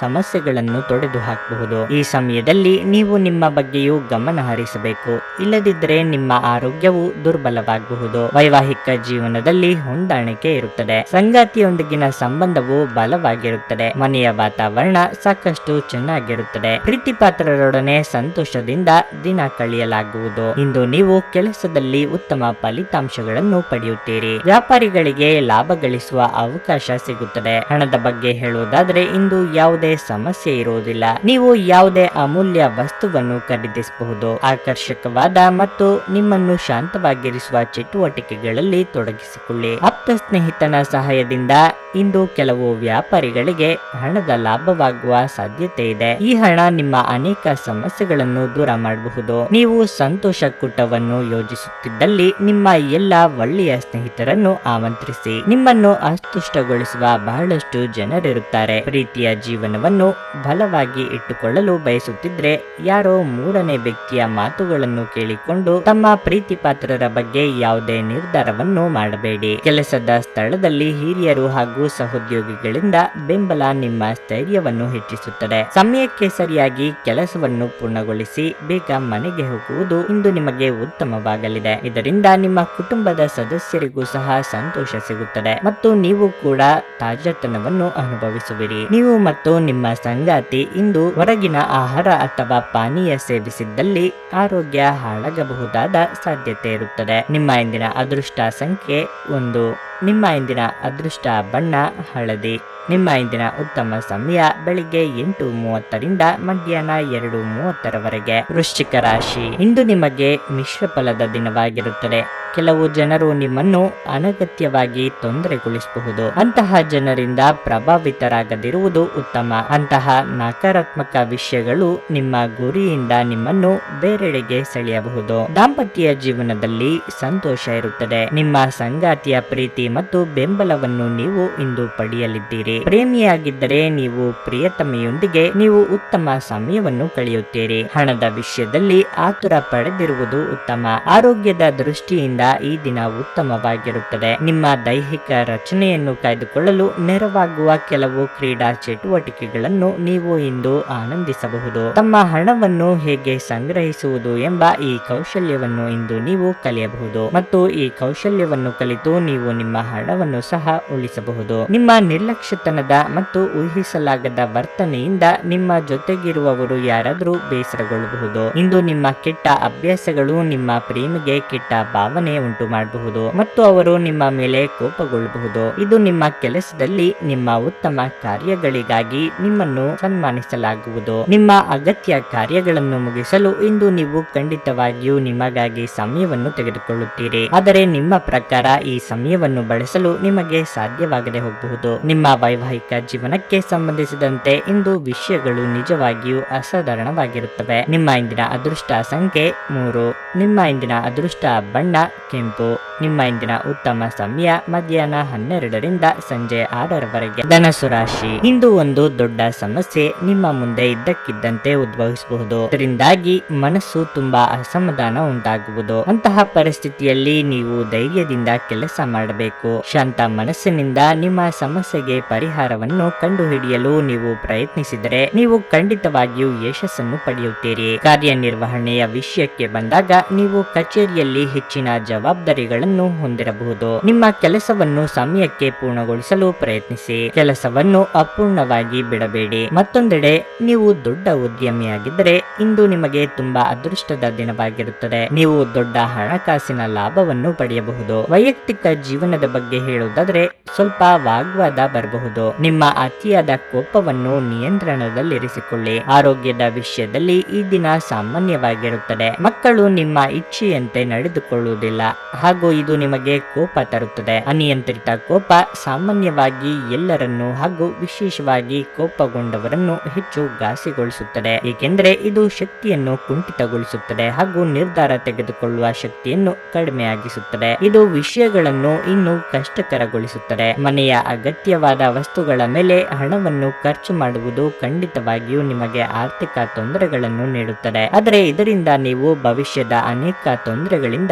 ಸಮಸ್ಯೆಗಳನ್ನು ತೊಡೆದು ಹಾಕಬಹುದು. ಈ ಸಮಯದಲ್ಲಿ ನೀವು ನಿಮ್ಮ ಬಗ್ಗೆಯೂ ಗಮನ ಹರಿಸಬೇಕು. ಇಲ್ಲದಿದ್ದರೆ ನಿಮ್ಮ ಆರೋಗ್ಯವು ದುರ್ಬಲವಾಗಬಹುದು. ವೈವಾಹಿಕ ಜೀವನದಲ್ಲಿ ಹೊಂದಾಣಿಕೆ ಇರುತ್ತದೆ. ಸಂಗಾತಿಯೊಂದಿಗಿನ ಸಂಬಂಧವು ಬಲವಾಗಿರುತ್ತದೆ. ಮನೆಯ ವಾತಾವರಣ ಸಾಕಷ್ಟು ಚೆನ್ನಾಗಿರುತ್ತದೆ. ಪ್ರೀತಿಪಾತ್ರರೊಡನೆ ಸಂತೋಷದಿಂದ ದಿನ ಕಳೆಯಲಾಗುವುದು. ಇಂದು ನೀವು ಕೆಲಸದಲ್ಲಿ ಉತ್ತಮ ಫಲಿತಾಂಶಗಳನ್ನು ಪಡೆಯುತ್ತೀರಿ. ವ್ಯಾಪಾರಿಗಳಿಗೆ ಲಾಭ ಗಳಿಸುವ ಅವಕಾಶ ಸಿಗುತ್ತದೆ. ಹಣದ ಬಗ್ಗೆ ಹೇಳುವುದಾದ್ರೆ, ಇಂದು ಯಾವುದೇ ಸಮಸ್ಯೆ ಇರುವುದಿಲ್ಲ. ನೀವು ಯಾವುದೇ ಅಮೂಲ್ಯ ವಸ್ತುವನ್ನು ಖರೀದಿಸಬಹುದು. ಆಕರ್ಷಕವಾದ ಮತ್ತು ನಿಮ್ಮನ್ನು ಶಾಂತವಾಗಿರಿಸುವ ಚಟುವಟಿಕೆಗಳಲ್ಲಿ ತೊಡಗಿಸಿಕೊಳ್ಳಿ. ಆಪ್ತ ಸ್ನೇಹಿತನ ಸಹಾಯದಿಂದ ಇಂದು ಕೆಲವು ವ್ಯಾಪಾರಿಗಳಿಗೆ ಹಣದ ಲಾಭವಾಗುವ ಸಾಧ್ಯತೆ ಇದೆ. ಈ ಹಣ ನಿಮ್ಮ ಅನೇಕ ಸಮಸ್ಯೆಗಳನ್ನು ದೂರ ಮಾಡಬಹುದು. ನೀವು ಸಂತೋಷ ಕೂಟವನ್ನು ಯೋಜಿಸುತ್ತಿದ್ದಲ್ಲಿ ನಿಮ್ಮ ಎಲ್ಲ ಒಳ್ಳೆಯ ಸ್ನೇಹಿತರನ್ನು ಆಮಂತ್ರಿಸಿ. ನಿಮ್ಮನ್ನು ಅಸ್ತುಷ್ಟಗೊಳಿಸುವ ಬಹಳಷ್ಟು ಜನರಿರುತ್ತಾರೆ. ಪ್ರೀತಿಯ ಜೀವನವನ್ನು ಬಲವಾಗಿ ಇಟ್ಟುಕೊಳ್ಳಲು ಬಯಸುತ್ತಿದ್ರೆ ಯಾರೋ ಮೂರನೇ ವ್ಯಕ್ತಿಯ ಮಾತುಗಳನ್ನು ಕೇಳಿಕೊಂಡು ತಮ್ಮ ಪ್ರೀತಿ ಪಾತ್ರರ ಬಗ್ಗೆ ಯಾವುದೇ ನಿರ್ಧಾರವನ್ನು ಮಾಡಬೇಡಿ. ಕೆಲಸದ ಸ್ಥಳದಲ್ಲಿ ಹಿರಿಯರು ಹಾಗೂ ಸಹೋದ್ಯೋಗಿಗಳಿಂದ ಬೆಂಬಲ ನಿಮ್ಮ ಸ್ಥೈರ್ಯವನ್ನು ಹೆಚ್ಚಿಸುತ್ತದೆ. ಸಮಯಕ್ಕೆ ಸರಿಯಾಗಿ ಕೆಲಸವನ್ನು ಪೂರ್ಣಗೊಳಿಸಿ ಬೇಗ ಮನೆಗೆ ಹೋಗುವುದು ಇಂದು ನಿಮಗೆ ಉತ್ತಮವಾಗಲಿದೆ. ಇದರಿಂದ ನಿಮ್ಮ ಕುಟುಂಬದ ಸದಸ್ಯರಿಗೂ ಸಹ ಸಂತೋಷ ಸಿಗುತ್ತದೆ ಮತ್ತು ನೀವು ಕೂಡ ತಾಜಾತನವನ್ನು ಅನುಭವಿಸುವಿರಿ. ನೀವು ಮತ್ತು ನಿಮ್ಮ ಸಂಗಾತಿ ಇಂದು ಹೊರಗಿನ ಆಹಾರ ಅಥವಾ ಪಾನೀಯ ಸೇವಿಸಿದ್ದಲ್ಲಿ ಆರೋಗ್ಯ ಹಾಳಾಗಬಹುದಾದ ಸಾಧ್ಯತೆ ಇರುತ್ತದೆ. ನಿಮ್ಮ ಇಂದಿನ ಅದೃಷ್ಟ ಸಂಖ್ಯೆ ಒಂದು. ನಿಮ್ಮ ಇಂದಿನ ಅದೃಷ್ಟ ಬಣ್ಣ ಹಳದಿ. ನಿಮ್ಮ ಇಂದಿನ ಉತ್ತಮ ಸಮಯ ಬೆಳಿಗ್ಗೆ ಎಂಟು ಮೂವತ್ತರಿಂದ ಮಧ್ಯಾಹ್ನ ಎರಡು ಮೂವತ್ತರವರೆಗೆ ವೃಶ್ಚಿಕ ರಾಶಿ. ಇಂದು ನಿಮಗೆ ಮಿಶ್ರ ಫಲದ ದಿನವಾಗಿರುತ್ತದೆ. ಕೆಲವು ಜನರು ನಿಮ್ಮನ್ನು ಅನಗತ್ಯವಾಗಿ ತೊಂದರೆಗೊಳಿಸಬಹುದು. ಅಂತಹ ಜನರಿಂದ ಪ್ರಭಾವಿತರಾಗದಿರುವುದು ಉತ್ತಮ. ಅಂತಹ ನಕಾರಾತ್ಮಕ ವಿಷಯಗಳು ನಿಮ್ಮ ಗುರಿಯಿಂದ ನಿಮ್ಮನ್ನು ಬೇರೆಡೆಗೆ ಸೆಳೆಯಬಹುದು. ದಾಂಪತ್ಯ ಜೀವನದಲ್ಲಿ ಸಂತೋಷ ಇರುತ್ತದೆ. ನಿಮ್ಮ ಸಂಗಾತಿಯ ಪ್ರೀತಿ ಮತ್ತು ಬೆಂಬಲವನ್ನು ನೀವು ಇಂದು ಪಡೆಯಲಿದ್ದೀರಿ. ಪ್ರೇಮಿಯಾಗಿದ್ದರೆ ನೀವು ಪ್ರಿಯತಮೆಯೊಂದಿಗೆ ನೀವು ಉತ್ತಮ ಸಮಯವನ್ನು ಕಳೆಯುತ್ತೀರಿ. ಹಣದ ವಿಷಯದಲ್ಲಿ ಆತುರ ಪಡೆದಿರುವುದು ಉತ್ತಮ. ಆರೋಗ್ಯದ ದೃಷ್ಟಿಯಿಂದ ಈ ದಿನ ಉತ್ತಮವಾಗಿರುತ್ತದೆ. ನಿಮ್ಮ ದೈಹಿಕ ರಚನೆಯನ್ನು ಕಾಯ್ದುಕೊಳ್ಳಲು ನೆರವಾಗುವ ಕೆಲವು ಕ್ರೀಡಾ ಚಟುವಟಿಕೆಗಳನ್ನು ನೀವು ಇಂದು ಆನಂದಿಸಬಹುದು. ತಮ್ಮ ಹಣವನ್ನು ಹೇಗೆ ಸಂಗ್ರಹಿಸುವುದು ಎಂಬ ಈ ಕೌಶಲ್ಯವನ್ನು ಇಂದು ನೀವು ಕಲಿಯಬಹುದು. ಮತ್ತು ಈ ಕೌಶಲ್ಯವನ್ನು ಕಲಿತು ನೀವು ನಿಮ್ಮ ಹಣವನ್ನು ಸಹ ಉಳಿಸಬಹುದು. ನಿಮ್ಮ ನಿರ್ಲಕ್ಷ್ಯತನದ ಮತ್ತು ಊಹಿಸಲಾಗದ ವರ್ತನೆಯಿಂದ ನಿಮ್ಮ ಜೊತೆಗಿರುವವರು ಯಾರಾದರೂ ಬೇಸರಗೊಳ್ಳಬಹುದು. ಇಂದು ನಿಮ್ಮ ಕೆಟ್ಟ ಅಭ್ಯಾಸಗಳು ನಿಮ್ಮ ಪ್ರೇಮಿಗೆ ಕೆಟ್ಟ ಭಾವನೆ ಉಂಟು ಮಾಡಬಹುದು ಮತ್ತು ಅವರು ನಿಮ್ಮ ಮೇಲೆ ಕೋಪಗೊಳ್ಳಬಹುದು. ಇದು ನಿಮ್ಮ ಕೆಲಸದಲ್ಲಿ ನಿಮ್ಮ ಉತ್ತಮ ಕಾರ್ಯಗಳಿಗಾಗಿ ನಿಮ್ಮನ್ನು ಸನ್ಮಾನಿಸಲಾಗುವುದು. ನಿಮ್ಮ ಅಗತ್ಯ ಕಾರ್ಯಗಳನ್ನು ಮುಗಿಸಲು ಇಂದು ನೀವು ಖಂಡಿತವಾಗಿಯೂ ನಿಮಗಾಗಿ ಸಮಯವನ್ನು ತೆಗೆದುಕೊಳ್ಳುತ್ತೀರಿ. ಆದರೆ ನಿಮ್ಮ ಪ್ರಕಾರ ಈ ಸಮಯವನ್ನು ಬಳಸಲು ನಿಮಗೆ ಸಾಧ್ಯವಾಗದೆ ಹೋಗಬಹುದು. ನಿಮ್ಮ ವೈವಾಹಿಕ ಜೀವನಕ್ಕೆ ಸಂಬಂಧಿಸಿದಂತೆ ಇಂದು ವಿಷಯಗಳು ನಿಜವಾಗಿಯೂ ಅಸಾಧಾರಣವಾಗಿರುತ್ತವೆ. ನಿಮ್ಮ ಇಂದಿನ ಅದೃಷ್ಟ ಸಂಖ್ಯೆ ಮೂರು. ನಿಮ್ಮ ಇಂದಿನ ಅದೃಷ್ಟ ಬಣ್ಣ ಕೆಂಪು. ನಿಮ್ಮ ಇಂದಿನ ಉತ್ತಮ ಸಮಯ ಮಧ್ಯಾಹ್ನ ಹನ್ನೆರಡರಿಂದ ಸಂಜೆ ಆರರವರೆಗೆ. ಧನಸು ರಾಶಿ. ಇಂದು ಒಂದು ದೊಡ್ಡ ಸಮಸ್ಯೆ ನಿಮ್ಮ ಮುಂದೆ ಇದ್ದಕ್ಕಿದ್ದಂತೆ ಉದ್ಭವಿಸಬಹುದು. ಇದರಿಂದಾಗಿ ಮನಸ್ಸು ತುಂಬಾ ಅಸಮಾಧಾನ ಉಂಟಾಗುವುದು. ಅಂತಹ ಪರಿಸ್ಥಿತಿಯಲ್ಲಿ ನೀವು ಧೈರ್ಯದಿಂದ ಕೆಲಸ ಮಾಡಬೇಕು. ಶಾಂತ ಮನಸ್ಸಿನಿಂದ ನಿಮ್ಮ ಸಮಸ್ಯೆಗೆ ಪರಿಹಾರವನ್ನು ಕಂಡುಹಿಡಿಯಲು ನೀವು ಪ್ರಯತ್ನಿಸಿದರೆ ನೀವು ಖಂಡಿತವಾಗಿಯೂ ಯಶಸ್ಸನ್ನು ಪಡೆಯುತ್ತೀರಿ. ಕಾರ್ಯನಿರ್ವಹಣೆಯ ವಿಷಯಕ್ಕೆ ಬಂದಾಗ ನೀವು ಕಚೇರಿಯಲ್ಲಿ ಹೆಚ್ಚಿನ ಜವಾಬ್ದಾರಿಗಳನ್ನು ಹೊಂದಿರಬಹುದು. ನಿಮ್ಮ ಕೆಲಸವನ್ನು ಸಮಯಕ್ಕೆ ಪೂರ್ಣಗೊಳಿಸಲು ಪ್ರಯತ್ನಿಸಿ. ಕೆಲಸವನ್ನು ಅಪೂರ್ಣವಾಗಿ ಬಿಡಬೇಡಿ. ಮತ್ತೊಂದೆಡೆ, ನೀವು ದೊಡ್ಡ ಉದ್ಯಮಿಯಾಗಿದ್ದರೆ, ಇಂದು ನಿಮಗೆ ತುಂಬಾ ಅದೃಷ್ಟದ ದಿನವಾಗಿರುತ್ತದೆ. ನೀವು ದೊಡ್ಡ ಹಣಕಾಸಿನ ಲಾಭವನ್ನು ಪಡೆಯಬಹುದು. ವೈಯಕ್ತಿಕ ಜೀವನದ ಬಗ್ಗೆ ಹೇಳುವುದಾದ್ರೆ, ಸ್ವಲ್ಪ ವಾಗ್ವಾದ ಬರಬಹುದು. ನಿಮ್ಮ ಅತಿಯಾದ ಕೋಪವನ್ನು ನಿಯಂತ್ರಣದಲ್ಲಿರಿಸಿಕೊಳ್ಳಿ. ಆರೋಗ್ಯದ ವಿಷಯದಲ್ಲಿ ಈ ದಿನ ಸಾಮಾನ್ಯವಾಗಿರುತ್ತದೆ. ಮಕ್ಕಳು ನಿಮ್ಮ ಇಚ್ಛೆಯಂತೆ ನಡೆದುಕೊಳ್ಳುವುದಿಲ್ಲ. ಹಾಗೂ ಇದು ನಿಮಗೆ ಕೋಪ ತರುತ್ತದೆ. ಅನಿಯಂತ್ರಿತ ಕೋಪ ಸಾಮಾನ್ಯವಾಗಿ ಎಲ್ಲರನ್ನು ಹಾಗೂ ವಿಶೇಷವಾಗಿ ಕೋಪಗೊಂಡವರನ್ನು ಹೆಚ್ಚು ಘಾಸಿಗೊಳಿಸುತ್ತದೆ. ಏಕೆಂದರೆ ಇದು ಶಕ್ತಿಯನ್ನು ಕುಂಠಿತಗೊಳಿಸುತ್ತದೆ ಹಾಗೂ ನಿರ್ಧಾರ ತೆಗೆದುಕೊಳ್ಳುವ ಶಕ್ತಿಯನ್ನು ಕಡಿಮೆಯಾಗಿಸುತ್ತದೆ. ಇದು ವಿಷಯಗಳನ್ನು ಇನ್ನೂ ಕಷ್ಟಕರಗೊಳಿಸುತ್ತದೆ. ಮನೆಯ ಅಗತ್ಯವಾದ ವಸ್ತುಗಳ ಮೇಲೆ ಹಣವನ್ನು ಖರ್ಚು ಮಾಡುವುದು ಖಂಡಿತವಾಗಿಯೂ ನಿಮಗೆ ಆರ್ಥಿಕ ತೊಂದರೆಗಳನ್ನು ನೀಡುತ್ತದೆ. ಆದರೆ ಇದರಿಂದ ನೀವು ಭವಿಷ್ಯದ ಅನೇಕ ತೊಂದರೆಗಳಿಂದ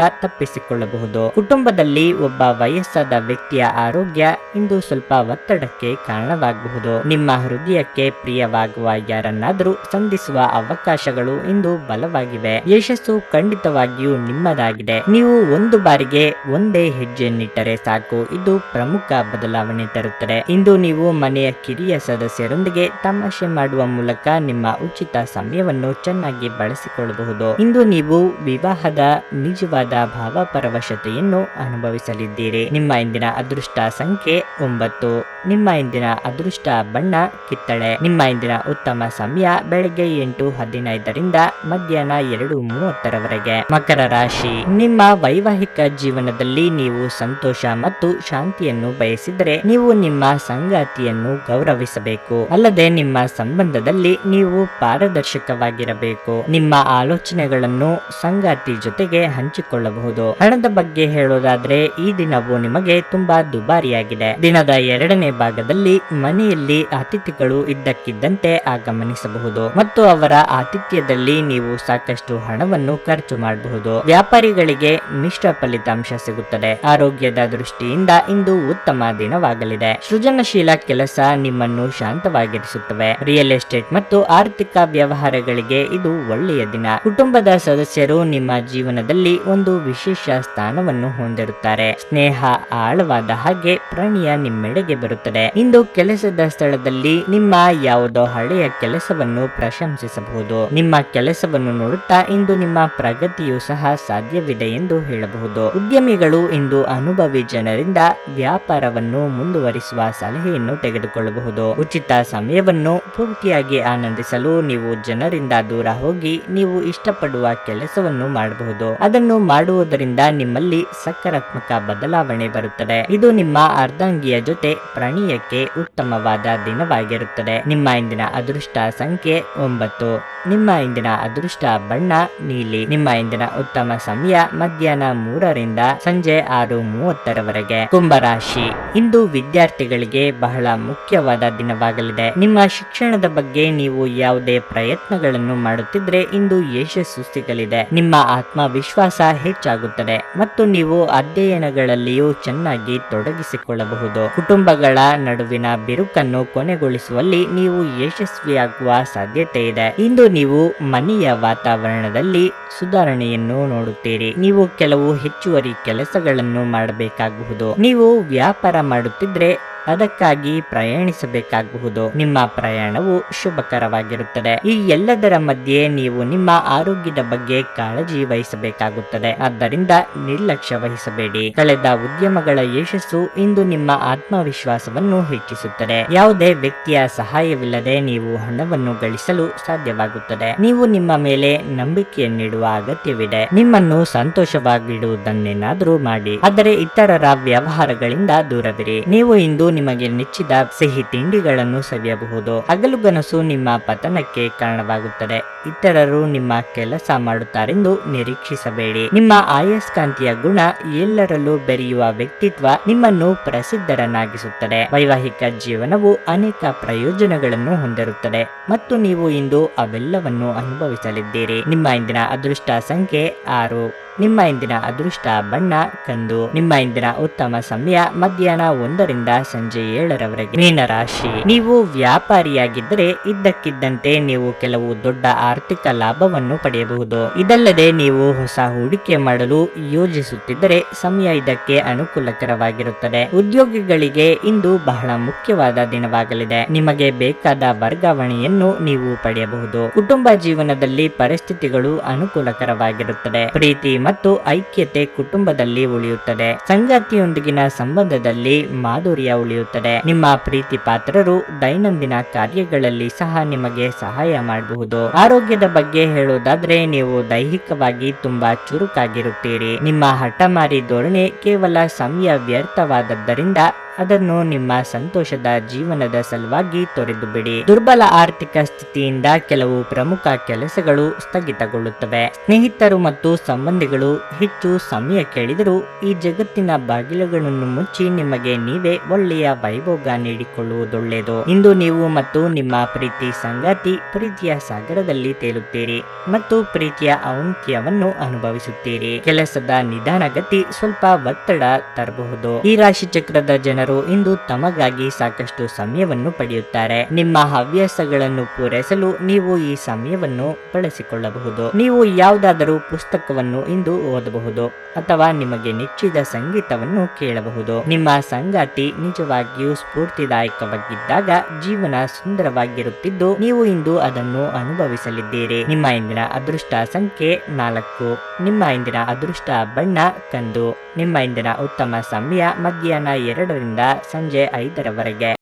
ತಪ್ಪಿಸಿಕೊಳ್ಳಬಹುದು ಕುಟುಂಬದಲ್ಲಿ ಒಬ್ಬ ವಯಸ್ಸಾದ ವ್ಯಕ್ತಿಯ ಆರೋಗ್ಯ ಇಂದು ಸ್ವಲ್ಪ ಒತ್ತಡಕ್ಕೆ ಕಾರಣವಾಗಬಹುದು. ನಿಮ್ಮ ಹೃದಯಕ್ಕೆ ಪ್ರಿಯವಾಗುವ ಯಾರನ್ನಾದರೂ ಸಂಧಿಸುವ ಅವಕಾಶಗಳು ಇಂದು ಬಲವಾಗಿವೆ. ಯಶಸ್ಸು ಖಂಡಿತವಾಗಿಯೂ ನಿಮ್ಮದಾಗಿದೆ. ನೀವು ಒಂದು ಬಾರಿಗೆ ಒಂದೇ ಹೆಜ್ಜೆಯನ್ನಿಟ್ಟರೆ ಸಾಕು. ಇದು ಪ್ರಮುಖ ಬದಲಾವಣೆ ತರುತ್ತದೆ. ಇಂದು ನೀವು ಮನೆಯ ಕಿರಿಯ ಸದಸ್ಯರೊಂದಿಗೆ ತಮಾಷೆ ಮಾಡುವ ಮೂಲಕ ನಿಮ್ಮ ಉಚಿತ ಸಮಯವನ್ನು ಚೆನ್ನಾಗಿ ಬಳಸಿಕೊಳ್ಳಬಹುದು. ಇಂದು ನೀವು ವಿವಾಹದ ನಿಜವಾದ ಭಾವಪರವಶತೆಯನ್ನು ಅನುಭವಿಸಲಿದ್ದೀರಿ. ನಿಮ್ಮ ಇಂದಿನ ಅದೃಷ್ಟ ಸಂಖ್ಯೆ ಒಂಬತ್ತು. ನಿಮ್ಮ ಇಂದಿನ ಅದೃಷ್ಟ ಬಣ್ಣ ಕಿತ್ತಳೆ. ನಿಮ್ಮ ಇಂದಿನ ಉತ್ತಮ ಸಮಯ ಬೆಳಗ್ಗೆ ಎಂಟು ಹದಿನೈದರಿಂದ ಮಧ್ಯಾಹ್ನ ಎರಡು ಮೂವತ್ತರವರೆಗೆ. ಮಕರ ರಾಶಿ. ನಿಮ್ಮ ವೈವಾಹಿಕ ಜೀವನದಲ್ಲಿ ನೀವು ಸಂತೋಷ ಮತ್ತು ಶಾಂತಿಯನ್ನು ಬಯಸಿದರೆ ನೀವು ನಿಮ್ಮ ಸಂಗಾತಿಯನ್ನು ಗೌರವಿಸಬೇಕು. ಅಲ್ಲದೆ ನಿಮ್ಮ ಸಂಬಂಧದಲ್ಲಿ ನೀವು ಪಾರದರ್ಶಕವಾಗಿರಬೇಕು. ನಿಮ್ಮ ಆಲೋಚನೆಗಳನ್ನು ಸಂಗಾತಿ ಜೊತೆಗೆ ಹಂಚಿಕೊಳ್ಳಬಹುದು. ಹಣದ ಬಗ್ಗೆ ಹೇಳೋದಾದ್ರೆ ಈ ದಿನವು ನಿಮಗೆ ತುಂಬಾ ದುಬಾರಿಯಾಗಿದೆ. ದಿನದ ಎರಡನೇ ಭಾಗದಲ್ಲಿ ಮನೆಯಲ್ಲಿ ಅತಿಥಿಗಳು ಇದ್ದಕ್ಕಿದ್ದಂತೆ ಆಗಮನಿಸಬಹುದು ಮತ್ತು ಅವರ ಆತಿಥ್ಯದಲ್ಲಿ ನೀವು ಸಾಕಷ್ಟು ಹಣವನ್ನು ಖರ್ಚು ಮಾಡಬಹುದು. ವ್ಯಾಪಾರಿಗಳಿಗೆ ಮಿಶ್ರ ಫಲಿತಾಂಶ ಸಿಗುತ್ತದೆ. ಆರೋಗ್ಯದ ದೃಷ್ಟಿಯಿಂದ ಇಂದು ಉತ್ತಮ ದಿನವಾಗಲಿದೆ. ಸೃಜನಶೀಲ ಕೆಲಸ ನಿಮ್ಮನ್ನು ಶಾಂತವಾಗಿರಿಸುತ್ತವೆ. ರಿಯಲ್ ಎಸ್ಟೇಟ್ ಮತ್ತು ಆರ್ಥಿಕ ವ್ಯವಹಾರಗಳಿಗೆ ಇದು ಒಳ್ಳೆಯ ದಿನ. ಕುಟುಂಬದ ಸದಸ್ಯರು ನಿಮ್ಮ ಜೀವನದಲ್ಲಿ ಒಂದು ವಿಶೇಷ ಸ್ಥಾನವನ್ನು ಹೊಂದಿರುತ್ತಾರೆ. ಸ್ನೇಹ ಆಳವಾದ ಹಾಗೆ ಪ್ರಣಿಯ ನಿಮ್ಮೆಡೆಗೆ ಬರುತ್ತದೆ. ಇಂದು ಕೆಲಸದ ಸ್ಥಳದಲ್ಲಿ ನಿಮ್ಮ ಯಾವುದೋ ಹಳೆಯ ಕೆಲಸವನ್ನು ಪ್ರಶಂಸಿಸಬಹುದು. ನಿಮ್ಮ ಕೆಲಸವನ್ನು ನೋಡುತ್ತಾ ಇಂದು ನಿಮ್ಮ ಪ್ರಗತಿಯು ಸಹ ಸಾಧ್ಯವಿದೆ ಎಂದು ಹೇಳಬಹುದು. ಉದ್ಯಮಿಗಳು ಇಂದು ಅನುಭವಿ ಜನರಿಂದ ವ್ಯಾಪಾರವನ್ನು ಮುಂದುವರಿಸುವ ಸಲಹೆಯನ್ನು ತೆಗೆದುಕೊಳ್ಳಬಹುದು. ಉಚಿತ ಸಮಯವನ್ನು ಪೂರ್ತಿಯಾಗಿ ಆನಂದಿಸಲು ನೀವು ಜನರಿಂದ ದೂರ ಹೋಗಿ ನೀವು ಇಷ್ಟಪಡುವ ಕೆಲಸವನ್ನು ಮಾಡಬಹುದು. ಅದನ್ನು ಮಾಡುವುದರಿಂದ ನಿಮ್ಮಲ್ಲಿ ಸಕಾರಾತ್ಮಕ ಬದಲಾವಣೆ ಬರುತ್ತದೆ. ಇದು ನಿಮ್ಮ ಅರ್ಧಾಂಗಿಯ ಜೊತೆ ಪ್ರಣಯಕ್ಕೆ ಉತ್ತಮವಾದ ದಿನವಾಗಿರುತ್ತದೆ. ನಿಮ್ಮ ಇಂದಿನ ಅದೃಷ್ಟ ಸಂಖ್ಯೆ ಒಂಬತ್ತು. ನಿಮ್ಮ ಇಂದಿನ ಅದೃಷ್ಟ ಬಣ್ಣ ನೀಲಿ. ನಿಮ್ಮ ಇಂದಿನ ಉತ್ತಮ ಸಮಯ ಮಧ್ಯಾಹ್ನ ಮೂರರಿಂದ ಸಂಜೆ ಆರು ಮೂವತ್ತರವರೆಗೆ. ಕುಂಭರಾಶಿ ಇಂದು ವಿದ್ಯಾರ್ಥಿಗಳಿಗೆ ಬಹಳ ಮುಖ್ಯವಾದ ದಿನವಾಗಲಿದೆ. ನಿಮ್ಮ ಶಿಕ್ಷಣದ ಬಗ್ಗೆ ನೀವು ಯಾವುದೇ ಪ್ರಯತ್ನಗಳನ್ನು ಮಾಡುತ್ತಿದ್ರೆ ಇಂದು ಯಶಸ್ಸು ಸಿಗಲಿದೆ. ನಿಮ್ಮ ಆತ್ಮವಿಶ್ವಾಸ ಹೆಚ್ಚಾಗುತ್ತದೆ. ಮತ್ತು ನೀವು ಅಧ್ಯಯನಗಳಲ್ಲಿಯೂ ಚೆನ್ನಾಗಿ ತೊಡಗಿಸಿಕೊಳ್ಳಬಹುದು. ಕುಟುಂಬಗಳ ನಡುವಿನ ಬಿರುಕನ್ನು ಕೊನೆಗೊಳಿಸುವಲ್ಲಿ ನೀವು ಯಶಸ್ವಿಯಾಗುವ ಸಾಧ್ಯತೆ ಇದೆ. ಇಂದು ನೀವು ಮನೆಯ ವಾತಾವರಣದಲ್ಲಿ ಸುಧಾರಣೆಯನ್ನು ನೋಡುತ್ತೀರಿ. ನೀವು ಕೆಲವು ಹೆಚ್ಚುವರಿ ಕೆಲಸಗಳನ್ನು ಮಾಡಬೇಕಾಗಬಹುದು ನೀವು ವ್ಯಾಪಾರ ಮಾಡುತ್ತಿದ್ರೆ ಅದಕ್ಕಾಗಿ ಪ್ರಯಾಣಿಸಬೇಕಾಗಬಹುದು. ನಿಮ್ಮ ಪ್ರಯಾಣವು ಶುಭಕರವಾಗಿರುತ್ತದೆ. ಈ ಎಲ್ಲದರ ಮಧ್ಯೆ ನೀವು ನಿಮ್ಮ ಆರೋಗ್ಯದ ಬಗ್ಗೆ ಕಾಳಜಿ ವಹಿಸಬೇಕಾಗುತ್ತದೆ. ಆದ್ದರಿಂದ ನಿರ್ಲಕ್ಷ್ಯ ವಹಿಸಬೇಡಿ. ಕಳೆದ ಉದ್ಯಮಗಳ ಯಶಸ್ಸು ಇಂದು ನಿಮ್ಮ ಆತ್ಮವಿಶ್ವಾಸವನ್ನು ಹೆಚ್ಚಿಸುತ್ತದೆ. ಯಾವುದೇ ವ್ಯಕ್ತಿಯ ಸಹಾಯವಿಲ್ಲದೆ ನೀವು ಹಣವನ್ನು ಗಳಿಸಲು ಸಾಧ್ಯವಾಗುತ್ತದೆ. ನೀವು ನಿಮ್ಮ ಮೇಲೆ ನಂಬಿಕೆಯನ್ನಿಡುವ ಅಗತ್ಯವಿದೆ. ನಿಮ್ಮನ್ನು ಸಂತೋಷವಾಗಿಡುವುದನ್ನೇನಾದರೂ ಮಾಡಿ. ಆದರೆ ಇತರರ ವ್ಯವಹಾರಗಳಿಂದ ದೂರವಿರಿ. ನೀವು ಇಂದು ನಿಮಗೆ ನೆಚ್ಚಿದ ಸಿಹಿ ತಿಂಡಿಗಳನ್ನು ಸವಿಯಬಹುದು. ಹಗಲುಗನಸು ನಿಮ್ಮ ಪತನಕ್ಕೆ ಕಾರಣವಾಗುತ್ತದೆ. ಇತರರು ನಿಮ್ಮ ಕೆಲಸ ಮಾಡುತ್ತಾರೆಂದು ನಿರೀಕ್ಷಿಸಬೇಡಿ. ನಿಮ್ಮ ಆಯಸ್ಕಾಂತಿಯ ಗುಣ ಎಲ್ಲರಲ್ಲೂ ಬೆರೆಯುವ ವ್ಯಕ್ತಿತ್ವ ನಿಮ್ಮನ್ನು ಪ್ರಸಿದ್ಧರನ್ನಾಗಿಸುತ್ತದೆ. ವೈವಾಹಿಕ ಜೀವನವು ಅನೇಕ ಪ್ರಯೋಜನಗಳನ್ನು ಹೊಂದಿರುತ್ತದೆ ಮತ್ತು ನೀವು ಇಂದು ಅವೆಲ್ಲವನ್ನು ಅನುಭವಿಸಲಿದ್ದೀರಿ. ನಿಮ್ಮ ಇಂದಿನ ಅದೃಷ್ಟ ಸಂಖ್ಯೆ ಆರು. ನಿಮ್ಮ ಇಂದಿನ ಅದೃಷ್ಟ ಬಣ್ಣ ಕಂದು. ನಿಮ್ಮ ಇಂದಿನ ಉತ್ತಮ ಸಮಯ ಮಧ್ಯಾಹ್ನ ಒಂದರಿಂದ ಸಂಜೆ ಏಳರವರೆಗೆ. ಮೀನರಾಶಿ ನೀವು ವ್ಯಾಪಾರಿಯಾಗಿದ್ದರೆ ಇದ್ದಕ್ಕಿದ್ದಂತೆ ನೀವು ಕೆಲವು ದೊಡ್ಡ ಆರ್ಥಿಕ ಲಾಭವನ್ನು ಪಡೆಯಬಹುದು. ಇದಲ್ಲದೆ ನೀವು ಹೊಸ ಹೂಡಿಕೆ ಮಾಡಲು ಯೋಜಿಸುತ್ತಿದ್ದರೆ ಸಮಯ ಇದಕ್ಕೆ ಅನುಕೂಲಕರವಾಗಿರುತ್ತದೆ. ಉದ್ಯೋಗಿಗಳಿಗೆ ಇಂದು ಬಹಳ ಮುಖ್ಯವಾದ ದಿನವಾಗಲಿದೆ. ನಿಮಗೆ ಬೇಕಾದ ವರ್ಗಾವಣೆಯನ್ನು ನೀವು ಪಡೆಯಬಹುದು. ಕುಟುಂಬ ಜೀವನದಲ್ಲಿ ಪರಿಸ್ಥಿತಿಗಳು ಅನುಕೂಲಕರವಾಗಿರುತ್ತದೆ. ಪ್ರೀತಿ ಮತ್ತು ಐಕ್ಯತೆ ಕುಟುಂಬದಲ್ಲಿ ಉಳಿಯುತ್ತದೆ. ಸಂಗಾತಿಯೊಂದಿಗಿನ ಸಂಬಂಧದಲ್ಲಿ ಮಾಧುರ್ಯ ಉಳಿಯುತ್ತದೆ. ನಿಮ್ಮ ಪ್ರೀತಿ ಪಾತ್ರರು ದೈನಂದಿನ ಕಾರ್ಯಗಳಲ್ಲಿ ಸಹ ನಿಮಗೆ ಸಹಾಯ ಮಾಡಬಹುದು. ಆರೋಗ್ಯದ ಬಗ್ಗೆ ಹೇಳುವುದಾದ್ರೆ ನೀವು ದೈಹಿಕವಾಗಿ ತುಂಬಾ ಚುರುಕಾಗಿರುತ್ತೀರಿ. ನಿಮ್ಮ ಹಠಮಾರಿ ಧೋರಣೆ ಕೇವಲ ಸಮಯ ವ್ಯರ್ಥವಾದದ್ದರಿಂದ ಅದನ್ನು ನಿಮ್ಮ ಸಂತೋಷದ ಜೀವನದ ಸಲುವಾಗಿ ತೊರೆದು ಬಿಡಿ. ದುರ್ಬಲ ಆರ್ಥಿಕ ಸ್ಥಿತಿಯಿಂದ ಕೆಲವು ಪ್ರಮುಖ ಕೆಲಸಗಳು ಸ್ಥಗಿತಗೊಳ್ಳುತ್ತವೆ. ಸ್ನೇಹಿತರು ಮತ್ತು ಸಂಬಂಧಿಗಳು ಹೆಚ್ಚು ಸಮಯ ಕೇಳಿದರೂ ಈ ಜಗತ್ತಿನ ಬಾಗಿಲುಗಳನ್ನು ಮುಚ್ಚಿ ನಿಮಗೆ ನೀವೇ ಒಳ್ಳೆಯ ವೈಭೋಗ ನೀಡಿಕೊಳ್ಳುವುದೊಳ್ಳೆಯದು. ಇಂದು ನೀವು ಮತ್ತು ನಿಮ್ಮ ಪ್ರೀತಿ ಸಂಗಾತಿ ಪ್ರೀತಿಯ ಸಾಗರದಲ್ಲಿ ತೇಲುತ್ತೀರಿ ಮತ್ತು ಪ್ರೀತಿಯ ಔಂತ್ಯವನ್ನು ಅನುಭವಿಸುತ್ತೀರಿ. ಕೆಲಸದ ನಿಧಾನಗತಿ ಸ್ವಲ್ಪ ಒತ್ತಡ ತರಬಹುದು. ಈ ರಾಶಿ ಚಕ್ರದ ಜನರು ಇಂದು ತಮಗಾಗಿ ಸಾಕಷ್ಟು ಸಮಯವನ್ನು ಪಡೆಯುತ್ತಾರೆ. ನಿಮ್ಮ ಹವ್ಯಾಸಗಳನ್ನು ಪೂರೈಸಲು ನೀವು ಈ ಸಮಯವನ್ನು ಬಳಸಿಕೊಳ್ಳಬಹುದು. ನೀವು ಯಾವುದಾದರೂ ಪುಸ್ತಕವನ್ನು ಇಂದು ಓದಬಹುದು ಅಥವಾ ನಿಮಗೆ ನೆಚ್ಚಿದ ಸಂಗೀತವನ್ನು ಕೇಳಬಹುದು. ನಿಮ್ಮ ಸಂಗಾತಿ ನಿಜವಾಗಿಯೂ ಸ್ಫೂರ್ತಿದಾಯಕವಾಗಿದ್ದಾಗ ಜೀವನ ಸುಂದರವಾಗಿರುತ್ತಿದ್ದು, ನೀವು ಇಂದು ಅದನ್ನು ಅನುಭವಿಸಲಿದ್ದೀರಿ. ನಿಮ್ಮ ಇಂದಿನ ಅದೃಷ್ಟ ಸಂಖ್ಯೆ ನಾಲ್ಕು. ನಿಮ್ಮ ಇಂದಿನ ಅದೃಷ್ಟ ಬಣ್ಣ ಕಂದು. ನಿಮ್ಮ ಇಂದಿನ ಉತ್ತಮ ಸಮಯ ಮಧ್ಯಾಹ್ನ ಎರಡರಿಂದ ಸಂಜೆ ಐದರವರೆಗೆ.